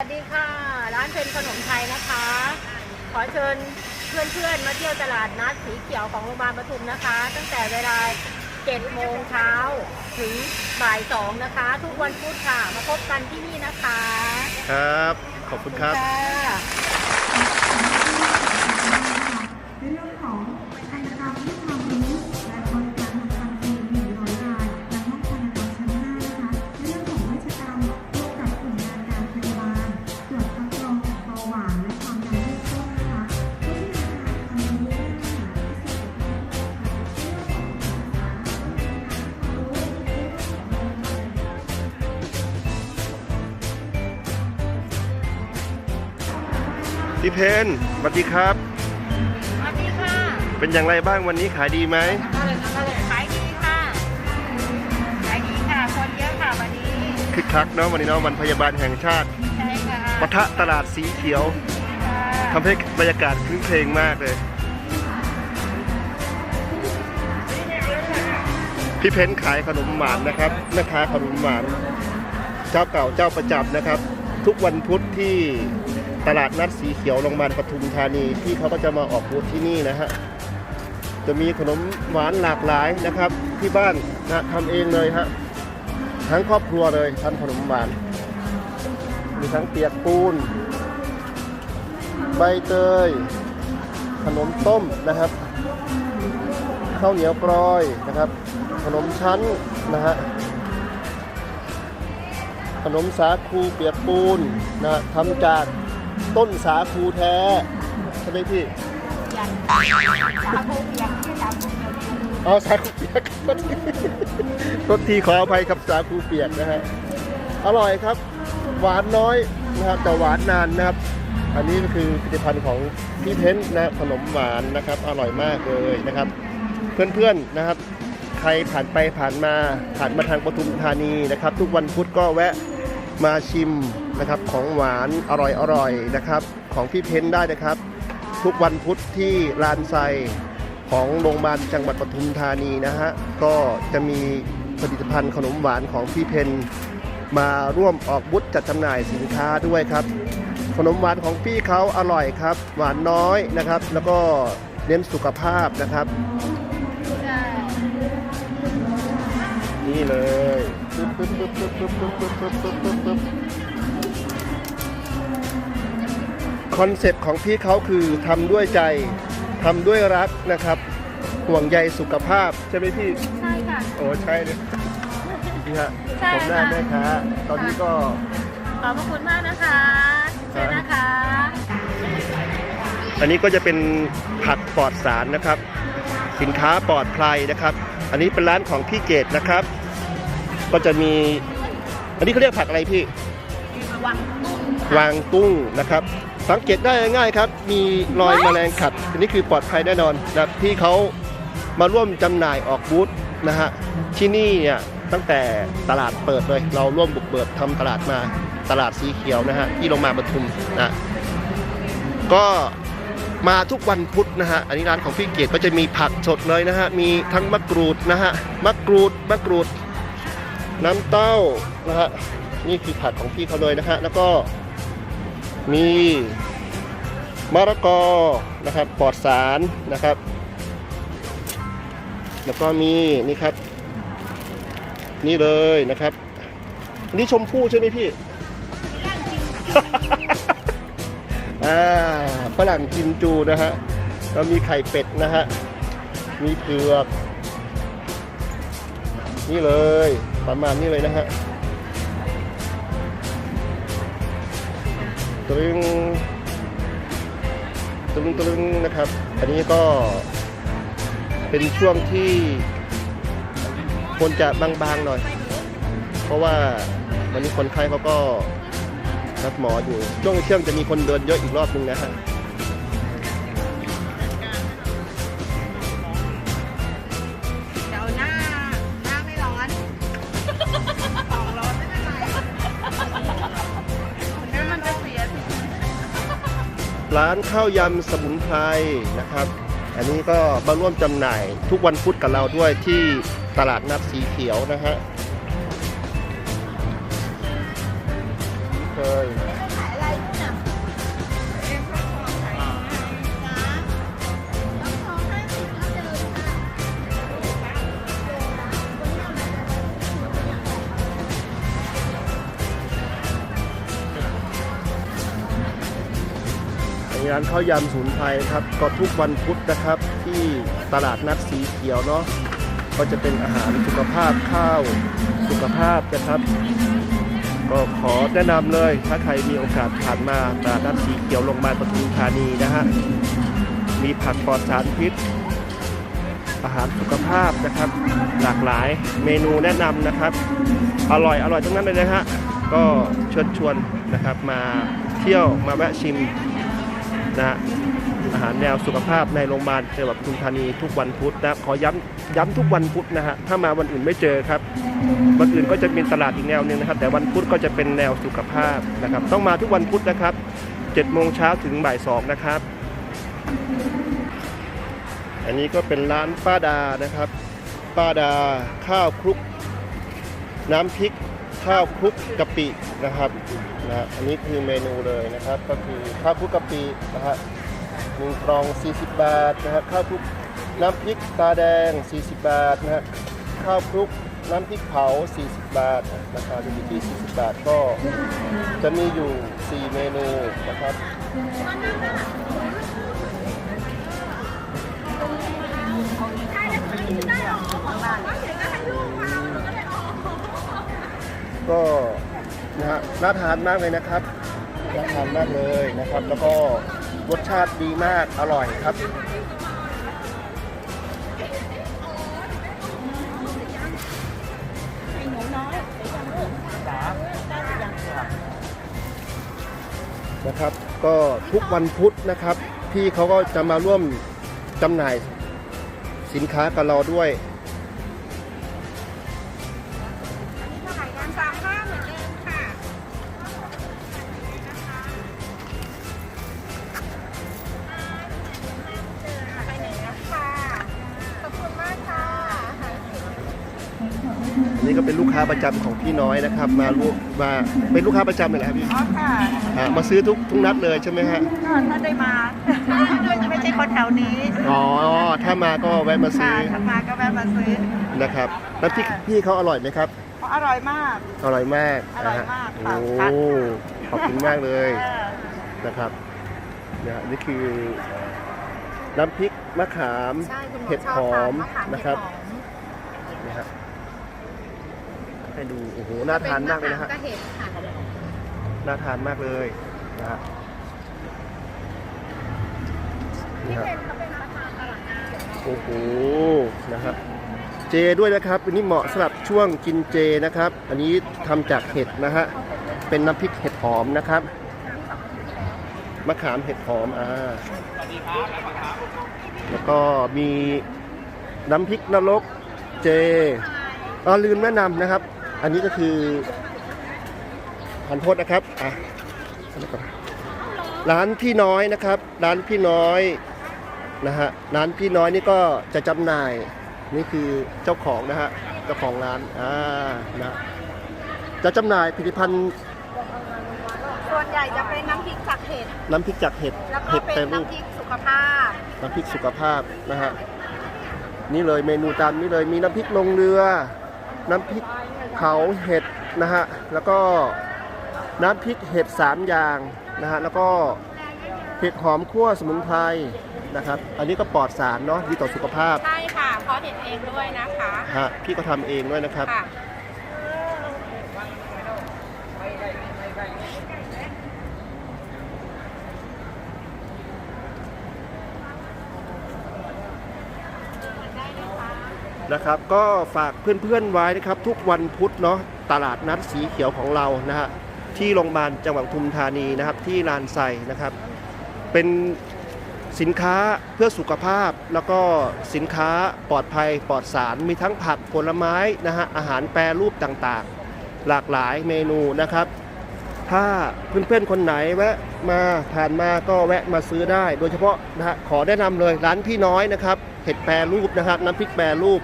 สวัสดีค่ะ ร้านเพนขนมไทยนะคะ ขอเชิญเพื่อนๆมาเที่ยวตลาดนัดสีเขียวของโรงพยาบาลปทุมนะคะ ตั้งแต่เวลา7โมงเช้าถึงบ่าย2นะคะ ทุกวันพุธค่ะ มาพบกันที่นี่นะคะครับ ขอบคุณครับ ค่ะใพี่เพนสวัสดีครับ สวัสดีค่ะเป็นอย่างไรบ้างวันนี้ขายดีไหมขายดีค่ะ ขายดีค่ะ คนเยอะค่ะวันนี้ คึกคักเนาะวันนี้เนาะวันพยาบาลแห่งชาติใช่ค่ะปะทะตลาดสีเขียวทำให้บรรยากาศคลึ้นเพลงมากเลย พี่เพนขายขนมหวานนะครับแม่ค้าขนมหวาน เจ้าเก่าเจ้าประจำนะครับ ทุกวันพุธที่ ตลาดนัดสีเขียวโรงพยาบาลปทุมธานีพี่เขาก็จะมาออกบูธที่นี่นะฮะจะมีขนมหวานหลากหลายนะครับ ที่บ้านนะทำเองเลยฮะทั้งครอบครัวเลยทำขนมหวาน มีทั้งเปียกปูน ใบเตย ขนมต้มนะครับข้าวเหนียวกรอยนะครับ ขนมชั้นนะฮะขนมสาคูเปียกปูนนะทำจาก ต้นสาคูแท้ใช่ไหมพี่ยังสาคูเปียกที่สาคูเปียกเอาสาคูเปียกรถทีรถทีขออภัยครับสาคูเปียกนะฮะอร่อยครับ หวานน้อยนะครับแต่หวานนานนะครับ อันนี้ก็คือผลิตภัณฑ์ของพี่เพ้นนะขนมหวานนะครับ อร่อยมากเลยนะครับ เพื่อนๆนะครับ ใครผ่านไปผ่านมาผ่านมาทางปทุมธานีนะครับ ทุกวันพุธก็แวะมาชิม นะครับของหวานอร่อยๆนะครับ ของพี่เพ้นได้นะครับ ทุกวันพุธที่ลานไซของโรงพยาบาลจังหวัดปทุมธานีนะฮะก็จะมีผลิตภัณฑ์ขนมหวานของพี่เพนมาร่วมออกบุธจัดจำหน่ายสินค้าด้วยครับ ขนมหวานของพี่เขาอร่อยครับ หวานน้อยนะครับ แล้วก็เน้นสุขภาพนะครับ นี่เลยปึ๊บปึ๊บปึ๊บปึ๊บปึ๊บปึ๊บปึ๊บปึ๊บ คอนเซ็ปต์ของพี่เขาคือทำด้วยใจทำด้วยรักนะครับ ห่วงใยสุขภาพ ใช่ไหมพี่ ใช่ค่ะ โอ้ใช่เลยนี่ฮะใช่ผมหน้าค่ะ แม่ค้าตอนนี้ก็ ขอบพระคุณมากนะคะเชิญนะคะ อันนี้ก็จะเป็นผักปลอดสารนะครับ สินค้าปลอดภัยนะครับ อันนี้เป็นร้านของพี่เกดนะครับ ก็จะมี อันนี้เขาเรียกผักอะไรพี่ วังตุ้งวางตุ้งนะครับ สังเกตได้ง่ายครับ มีรอยแมลงขัดอันนี้คือปลอดภัยแน่นอนนะครับที่เขามาร่วมจำหน่ายออกบูธนะฮะที่นี่เนี่ยตั้งแต่ตลาดเปิดเลย เราร่วมบุกเบิกทำตลาดมาตลาดสีเขียวนะฮะที่โรงพยาปทุมนะก็มาทุกวันพุธนะฮะอันนี้ร้านของพี่เกียรติก็จะมีผักสดเลยนะฮะมีทั้งมะกรูดนะฮะมะกรูดมะกรูด น้ำเต้านะฮะนี่คือผักของพี่เขาเลยนะฮะแล้วก็ มีมะละกอนะครับปลอดสารนะครับ แล้วก็มีนี่ครับ นี่เลยนะครับอันนี้ชมพู่ใช่ไหมพี่อ่าฝรั่งกินจูนะฮะแล้วมีไข่เป็ดนะฮะมีเผือก นี่เลยประมาณนี้เลยนะฮะ ตรึงตรึงตรึงนะครับ อันนี้ก็เป็นช่วงที่คนจะบางๆหน่อย เพราะว่าวันนี้คนไข้เขาก็รับหมออยู่ ช่วงเชื่องจะมีคนเดินเยอะอีกรอบนึงนะฮะ ร้านข้าวยำสมุนไพรนะครับ อันนี้ก็มาร่วมจำหน่ายทุกวันพุธกับเราด้วยที่ตลาดนัดสีเขียวนะฮะ ร้านข้าวยำศูนย์ไทยครับ ก็ทุกวันพุธนะครับ ที่ตลาดนัดสีเขียวเนาะก็จะเป็นอาหารสุขภาพข้าวสุขภาพนะครับ ก็ขอแนะนำเลยถ้าใครมีโอกาสผ่านมาตลาดนัดสีเขียวโรงพยาปทุมธานีนะฮะมีผักปลอดสารพิษ อาหารสุขภาพนะครับ หลากหลายเมนูแนะนำนะครับ อร่อยอร่อยทั้งนั้นเลยนะฮะก็เชิญชวนนะครับมาเที่ยวมาแวะชิม นะอาหารแนวสุขภาพในโรงพยาบาลจังหวัดปทุมธานีทุกวันพุธนะขอย้ำย้ำทุกวันพุธนะฮะถ้ามาวันอื่นไม่เจอครับวันอื่นก็จะเป็นตลาดอีกแนวหนึ่งนะครับ แต่วันพุธก็จะเป็นแนวสุขภาพนะครับ ต้องมาทุกวันพุธนะครับ7โมงเช้าถึงบ่าย2นะครับ อันนี้ก็เป็นร้านป้าดานะครับ ป้าดาข้าวคลุกน้ำพริก ข้าวคลุกกะปินะครับนะอันนี้คือเมนูเลยนะครับ ก็คือข้าวคลุกกะปินะฮะหนึ่งกล่อง 40 บาทนะครับข้าวคลุกน้ำพริกตาแดง 40 บาทนะฮะข้าวคลุกน้ำพริกเผา 40 บาทราคาอยู่ที่ 40 บาทก็จะมีอยู่ 4 เมนูนะครับ ก็นะฮะน่าทานมากเลยนะครับน่าทานมากเลยนะครับ แล้วก็รสชาติดีมากอร่อยครับนะครับ ก็ทุกวันพุธนะครับ พี่เขาก็จะมาร่วมจำหน่ายสินค้ากับเราด้วย ค้าประจำของพี่น้อยนะครับ มาร่วมมาเป็นลูกค้าประจำเลยเหรอครับพี่อ๋อค่ะอ่ามาซื้อทุกทุกนัดเลยใช่ไหมฮะก็ถ้าได้มา ไม่ใช่คนแถวนี้อ๋อถ้ามาก็แวะมาซื้ค่ะอถ้ามาก็แวะมาซื้อ นะครับน้ำพริกพี่เขาอร่อยไหมครับเพราะอร่อยมาก อร่อยมากอร่อยนะฮะมากโอ้ค่ะขอบคุณมากเลยเออนะครับนะฮะนี่คือน้ำพริกมะขามใช่คุณหมอเห็ดชอบหอทานมมะขามนะครับเห็ดหอมนะฮะ ให้ดูโอ้โหน่าทานมากเลยนะฮะป็มขก็เห็ดค่ะน่าทานมากเลยนะฮะนี่ฮะเป็นเขาเป็นประธานตลาดนัดโอ้โหนะครับเจด้วยนะครับอันนี้เหมาะสำหรับช่วงกินเจนะครับ อันนี้ทำจากเห็ดนะฮะเป็นน้ำพริกเห็ดหอมนะครับมะขามเห็ดหอมอ่าแล้วก็มีน้ำพริกนรกเจอ๋อลืมแนะนำนะครับ อันนี้ก็คือทานโทษนะครับอะอันนี้ก่อนร้านพี่น้อยนะครับ ร้านพี่น้อยนะฮะร้านพี่น้อยนี่ก็จะจำหน่ายนี่คือเจ้าของนะฮะเจ้าของร้านอ่านะจะจำหน่ายผลิตภัณฑ์ส่วนใหญ่จะเป็นน้ำพริกจากเห็ดน้ำพริกจากเห็ดแล้วก็เห็ดเป็แปรนรูปน้ำพริกสุขภาพน้ำพริกสุขภาพนะฮะนี่เลยเมนูตามนี้เลยมีน้ำพริกลงเรือ น้ำพริก เผาเห็ดนะฮะ แล้วก็น้ำพริกเห็ดสามอย่างนะฮะ แล้วก็เห็ดหอมคั่วสมุนไพรนะครับ อันนี้ก็ปลอดสารเนาะดีต่อสุขภาพ ใช่ค่ะเพราะเห็ดเองด้วยนะคะฮะพี่ก็ทำเองด้วยนะครับ ค่ะ นะครับ ก็ฝากเพื่อนๆไว้นะครับ ทุกวันพุธเนาะตลาดนัดสีเขียวของเรานะฮะที่โรงพยาบาลจังหวัดทุมธานีนะครับ ที่ลานไซนะครับ เป็นสินค้าเพื่อสุขภาพแล้วก็สินค้าปลอดภัยปลอดสาร มีทั้งผักผลไม้นะฮะอาหารแปรรูปต่างๆ หลากหลายเมนูนะครับ ถ้าเพื่อนๆคนไหนแวะมาผ่านมาก็แวะมาซื้อได้ โดยเฉพาะนะฮะขอแนะนำเลยร้านพี่น้อยนะครับ ห็ดแปรรูปนะครับ น้ำพริกแปรรูป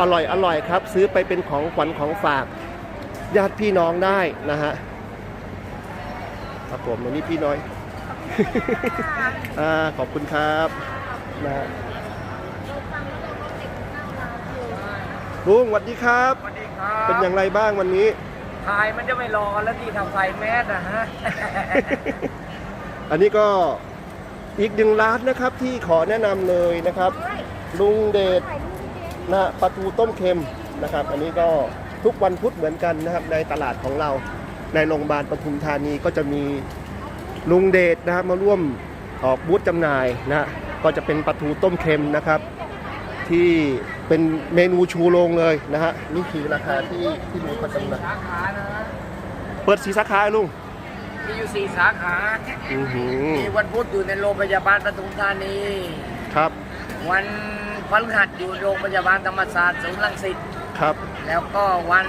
อร่อยอร่อยครับ ซื้อไปเป็นของขวัญของฝาก ญาติพี่น้องได้นะฮะครับผมวันนี้พี่น้อยอ่าขอบคุณครับนะฮะลุงสวัสดีครับ สวัสดีครับ เป็นอย่างไรบ้างวันนี้ถ่ายมันจะไม่รอแล้วที่ทำใส่แมสนะฮะ อันนี้ก็ อีกหนึ่งร้านนะครับที่ขอแนะนำเลยนะครับ ลุงเดชนะปลาทูต้มเค็มนะครับ อันนี้ก็ทุกวันพุธเหมือนกันนะครับ ในตลาดของเราในโรงพยาบาลปทุมธานีก็จะมีลุงเดชนะครับมาร่วมออกบูธจำหน่ายนะก็จะเป็นปลาทูต้มเค็มนะครับ ที่เป็นเมนูชูโรงเลยนะฮะนี่คือราคาที่ที่ลุงเขาจำหน่ายเปิดสีสาขาลุง มีอยู่สี่สาขา อือหือมีวันพุธอยู่ในโรงพยาบาลปทุมธานี ครับวันพฤหัสอยู่โรงพยาบาลธรรมศาสตร์ศูนย์รังสิต ครับแล้วก็วัน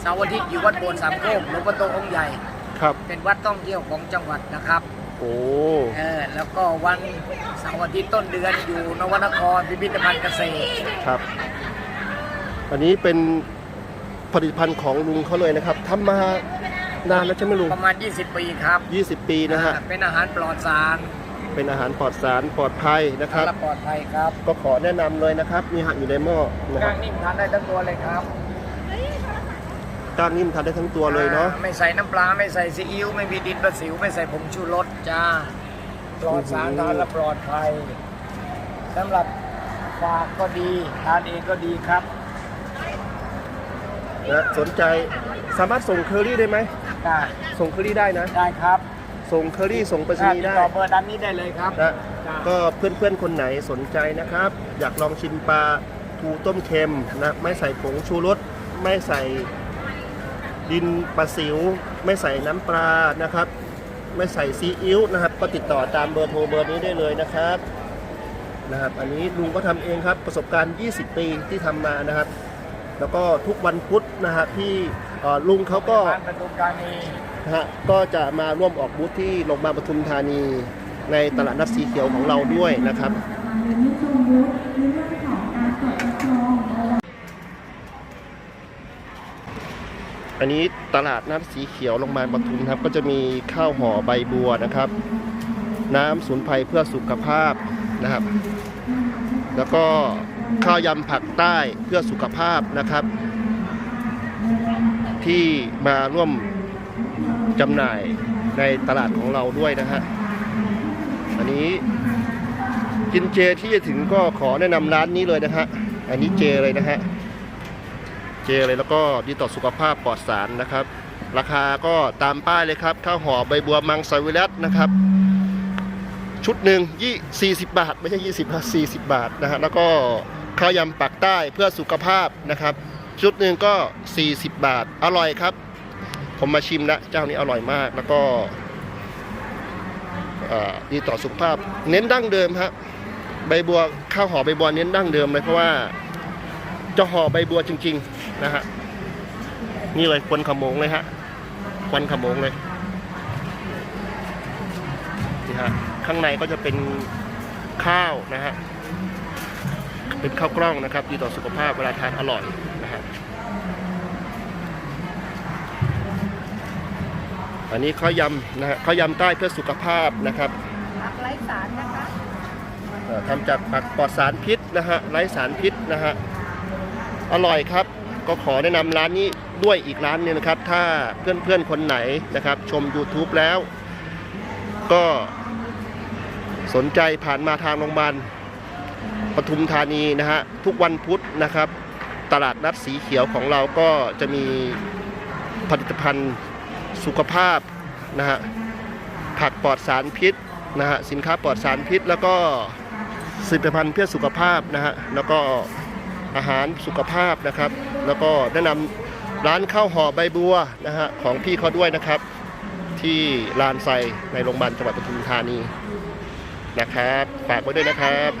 เสาร์อาทิตย์อยู่วัดโบสถ์สามโคกหลวงพ่อโตองค์ใหญ่ ครับเป็นวัดท่องเที่ยวของจังหวัดนะครับ โอ้เออ แล้วก็วันเสาร์อาทิตย์ต้นเดือนอยู่นวนครพิพิธภัณฑ์เกษตร ครับ อันนี้เป็นผลิตภัณฑ์ของลุงเขาเลยนะครับทำมา นานแล้วใช่ไหมลุงประมาณ 20 ปีครับ 20 ปีนะฮะอ่าเป็นอาหารปลอดสาร เป็นอาหารปลอดสารปลอดภัยนะครับและปลอดภัยครับ ก็ขอแนะนำเลยนะครับมีหักอยู่ในหม้อนะคก้ารับงนิ่มทานได้ทั้งตัวเลยครับก้างนิ่มทานได้ทั้งตัวเลยเนาะอ่ไม่ใส่น้ำปลาไม่ใส่ซีอิ๊วไม่มีดินประสิวไม่ใส่ผงชูรสจ้า ปลอดสารทานและปลอดภัยสำหรับฝากก็ดีทานเองก็ดีครับนะสนใจสามารถส่งเคอรี่ได้ไหม ได้ส่งเคอรี่ได้นะ ได้ครับ ส่งเคอรี่ส่งไปรษถ้าณีติย์ดได้ต่อเบอร์ด้านนี้ได้เลยครับ นะจ้าก็เพื่อนๆคนไหนสนใจนะครับ อยากลองชิมปลาทูต้มเค็มนะไม่ใส่ผงชูรสไม่ใส่ดินปลาสิว ไม่ใส่น้ำปลานะครับ ไม่ใส่ซีอิ๊วนะครับ ก็ติดต่อตามเบอร์โทรเบอร์นี้ได้เลยนะครับนะครับ อันนี้ลุงก็ทำเองครับประสบการณ์ 20 ปีที่ทำมานะครับ แล้วก็ทุกวันพุธนะฮะที่เอ่อลุงเขาก็ร้านประตูกานีนะฮะก็จะมาร่วมออกบูธที่โรงพยาบาลปทุมธานีในตลาดนัดสีเขียวของเราด้วยนะครับมาในช่วงบูธในเรื่องของการตรวจคัดกรองระวังอันนี้ตลาดนัดสีเขียวโรงพยาบาลปทุมครับ ก็จะมีข้าวห่อใบบัวนะครับ น้ำสมุนไพรเพื่อสุขภาพนะครับ แล้วก็ ข้าวยำผักใต้เพื่อสุขภาพนะครับ ที่มาร่วมจำหน่ายในตลาดของเราด้วยนะฮะอันนี้กินเจที่จะถึงก็ขอแนะนำร้านนี้เลยนะฮะอันนี้เจเลยนะฮะเจเลยแล้วก็ดีต่อสุขภาพปลอดสารนะครับ ราคาก็ตามป้ายเลยครับข้าวห่อใบบัวมังสวิรัตนะครับ ชุดหนึ่งยี่สี่สิบบาท ไม่ใช่ยี่สิบนะสี่สิบบาทนะฮะแล้วก็ ข้าวยำปักใต้เพื่อสุขภาพนะครับ ชุดหนึ่งก็ 40 บาท อร่อยครับ ผมมาชิมแล้วเจ้านี้อร่อยมากแล้วก็ดีต่อสุขภาพ เน้นดั้งเดิมครับใบบัวข้าวห่อใบบัวเน้นดั้งเดิมเลยเพราะว่าจะห่อใบบัวจริง ๆนะฮะนี่เลยควันขโมงเลยฮะควันขโมงเลยนี่ฮะข้างในก็จะเป็นข้าวนะฮะ เป็นข้าวกล้องนะครับดีต่อสุขภาพเวลาทานอร่อยนะฮะอันนี้ข้าวยำนะฮะข้าวยำใต้เพื่อสุขภาพนะครับผักไร้สารนะคะเอ่อทำจากผักปลอดสารพิษนะฮะไร้สารพิษนะฮะอร่อยครับก็ขอแนะนำร้านนี้ด้วยอีกร้านหนึงนะครับ ถ้าเพื่อนๆคนไหนนะครับ ชม YouTube แล้ว ก็สนใจผ่านมาทางโรงพยาบาล ปทุมธานีนะฮะทุกวันพุธนะครับ ตลาดนัดสีเขียวของเราก็จะมีผลิตภัณฑ์สุขภาพนะฮะผักปลอดสารพิษนะฮะสินค้าปลอดสารพิษ แล้วก็ผลิตภัณฑ์เพื่อสุขภาพนะฮะแล้วก็อาหารสุขภาพนะครับ แล้วก็แนะนำร้านข้าวห่อใบบัวนะฮะของพี่เขาด้วยนะครับ ที่ลานไซในโรงพยาบาลจังหวัดปทุมธานีนะครับ ฝากไว้ด้วยนะครับ